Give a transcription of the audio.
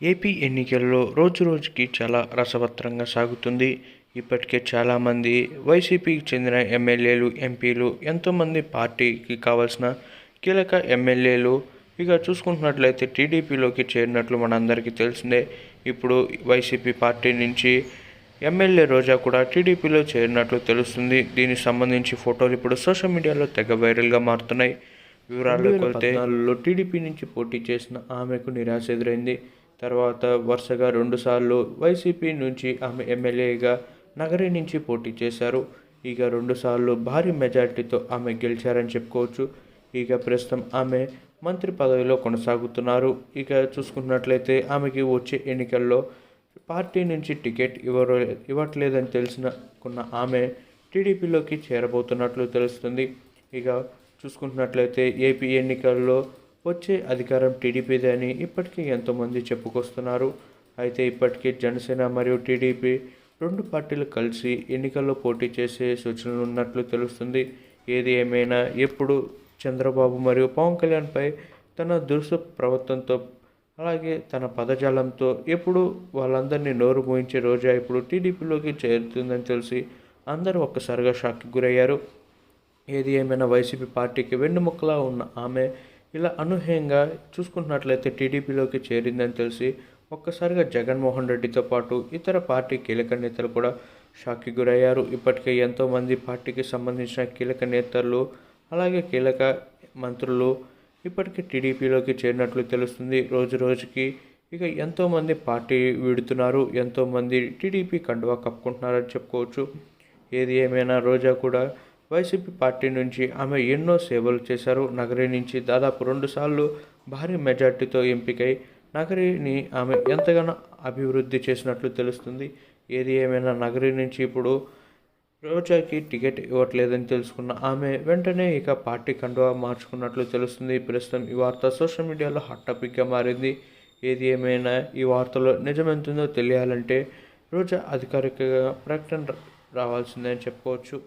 AP ఎన్నికల్లో రోజు రోజుకి చాలా రసవత్తరంగా సాగుతుంది. ఇప్పటికే చాలామంది వైసీపీకి చెందిన ఎమ్మెల్యేలు ఎంపీలు ఎంతోమంది పార్టీకి కావాల్సిన కీలక ఎమ్మెల్యేలు. ఇక చూసుకుంటున్నట్లయితే టీడీపీలోకి చేరినట్లు మనందరికీ తెలిసిందే. ఇప్పుడు వైసీపీ పార్టీ నుంచి ఎమ్మెల్యే రోజా కూడా టీడీపీలో చేరినట్లు తెలుస్తుంది. దీనికి సంబంధించి ఫోటోలు ఇప్పుడు సోషల్ మీడియాలో తెగ వైరల్గా మారుతున్నాయి. వివరాల్లోకి వెళ్తే పద్నాలుగులో టీడీపీ నుంచి పోటీ చేసిన ఆమెకు నిరాశ ఎదురైంది. తర్వాత వరుసగా రెండుసార్లు వైసీపీ నుంచి ఆమె ఎమ్మెల్యేగా నగరి నుంచి పోటీ చేశారు. ఇక రెండుసార్లు భారీ మెజార్టీతో ఆమె గెలిచారని చెప్పుకోవచ్చు. ఇక ప్రస్తుతం ఆమె మంత్రి పదవిలో కొనసాగుతున్నారు. ఇక చూసుకున్నట్లయితే ఆమెకి వచ్చే ఎన్నికల్లో పార్టీ నుంచి టికెట్ ఇవ్వరు ఇవ్వట్లేదని తెలిసినకున్న ఆమె టీడీపీలోకి చేరబోతున్నట్లు తెలుస్తుంది. ఇక చూసుకుంటున్నట్లయితే ఏపీ ఎన్నికల్లో వచ్చే అధికారం టీడీపీదే అని ఇప్పటికీ ఎంతోమంది చెప్పుకొస్తున్నారు. అయితే ఇప్పటికే జనసేన మరియు టీడీపీ రెండు పార్టీలు కలిసి ఎన్నికల్లో పోటీ చేసే సూచనలు ఉన్నట్లు తెలుస్తుంది. ఏది ఏమైనా ఎప్పుడు చంద్రబాబు మరియు పవన్ కళ్యాణ్పై తన దురుసు ప్రవర్తనతో అలాగే తన పదజాలంతో ఎప్పుడు వాళ్ళందరినీ నోరు మోయించే రోజా ఇప్పుడు టీడీపీలోకి చేరుతుందని తెలిసి అందరూ ఒక్కసారిగా షాక్కి గురయ్యారు. ఏది ఏమైనా వైసీపీ పార్టీకి వెన్నుముక్కలా ఉన్న ఆమె ఇలా అనూహ్యంగా చూసుకుంటున్నట్లయితే టీడీపీలోకి చేరిందని తెలిసి ఒక్కసారిగా జగన్మోహన్ రెడ్డితో పాటు ఇతర పార్టీ కీలక నేతలు కూడా షాక్కి గురయ్యారు. ఇప్పటికే ఎంతోమంది పార్టీకి సంబంధించిన కీలక నేతలు అలాగే కీలక మంత్రులు ఇప్పటికే టీడీపీలోకి చేరినట్లు తెలుస్తుంది. రోజు రోజుకి ఇక ఎంతోమంది పార్టీ వీడుతున్నారు ఎంతోమంది టీడీపీ కండువా కప్పుకుంటున్నారని చెప్పుకోవచ్చు. ఏది ఏమైనా రోజా కూడా వైసీపీ పార్టీ నుంచి ఆమె ఎన్నో సేవలు చేశారు. నగరి నుంచి దాదాపు రెండుసార్లు భారీ మెజార్టీతో ఎంపికై నగరిని ఆమె ఎంతగానో అభివృద్ధి చేసినట్లు తెలుస్తుంది. ఏది ఏమైనా నగరి నుంచి ఇప్పుడు రోజాకి టికెట్ ఇవ్వట్లేదని తెలుసుకున్న ఆమె వెంటనే ఇక పార్టీ కండువా మార్చుకున్నట్లు తెలుస్తుంది. ప్రస్తుతం ఈ వార్త సోషల్ మీడియాలో హాట్ టాపిక్గా మారింది. ఏది ఏమైనా ఈ వార్తలో నిజమెంతుందో తెలియాలంటే రోజా అధికారికంగా ప్రకటన రావాల్సిందే అని చెప్పుకోవచ్చు.